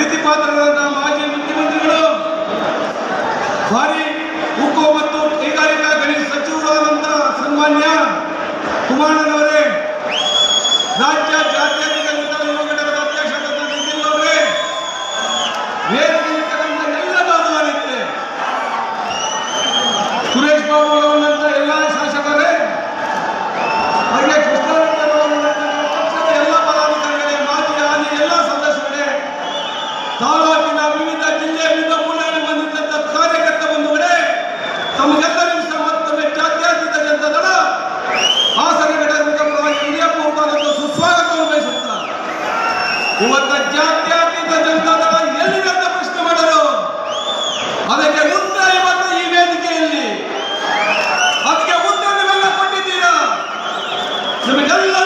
ಪಾತ್ರರಾದ ಮಾಜಿ ಮುಖ್ಯಮಂತ್ರಿಗಳು. ಭಾರಿ ಉಕ್ಕು ಮತ್ತು ಕೈಗಾರಿಕಾ ಗಣಿ ಸಚಿವರಾದಂತಹ ಸನ್ಮಾನ್ಯ ಕುಮಾರನವರೇ ರಾಜ್ಯ ತಾಲೂಕಿನ ವಿವಿಧ ಜಿಲ್ಲೆಯ ವಿವಿಧ ಮೂಲೆಯಲ್ಲಿ ಬಂದಿದ್ದಂಥ ಕಾರ್ಯಕರ್ತ ಬಂಧುಗಳೇ, ತಮಗೆಲ್ಲರಿಗೂ ಸಹ ಮತ್ತೊಮ್ಮೆ ಜಾತ್ಯತೀತ ಜನತಾ ದಳ ಹಾಸನ ಘಟಕದ ಪರವಾಗಿ ಹಿರಿಯ ಪೂರ್ವಕವಾದ ಸುಸ್ವಾಗತವನ್ನು ಬಯಸುತ್ತ, ಇವತ್ತ ಜಾತ್ಯತೀತ ಜನತಾ ದಳ ಎಲ್ಲಿದೆ ಅಂತ ಪ್ರಶ್ನೆ ಮಾಡಲು ಅದಕ್ಕೆ ಉತ್ತರ ಇವತ್ತು ಈ ವೇದಿಕೆಯಲ್ಲಿ. ಅದಕ್ಕೆ ಉತ್ತರ ಕೊಟ್ಟಿದ್ದೀರಾ? ನಿಮಗೆಲ್ಲರಿಗೂ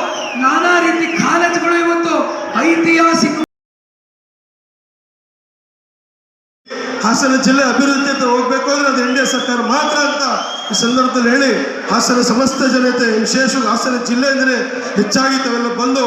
ನಾನಾ ರೀತಿ ಕಾಲೇಜುಗಳು ಇವತ್ತು ಐತಿಹಾಸಿಕ ಹಾಸನ ಜಿಲ್ಲೆ ಅಭಿವೃದ್ಧಿ ಅಂತ ಹೋಗ್ಬೇಕು ಅಂದ್ರೆ ಅದು ಎನ್ ಡಿ ಎ ಸರ್ಕಾರ ಮಾತ್ರ ಅಂತ ಈ ಸಂದರ್ಭದಲ್ಲಿ ಹೇಳಿ. ಹಾಸನ ಸಮಸ್ತ ಜನತೆ, ವಿಶೇಷವಾಗಿ ಹಾಸನ ಜಿಲ್ಲೆ ಅಂದರೆ ಹೆಚ್ಚಾಗಿ ತಾವೆಲ್ಲ ಬಂದು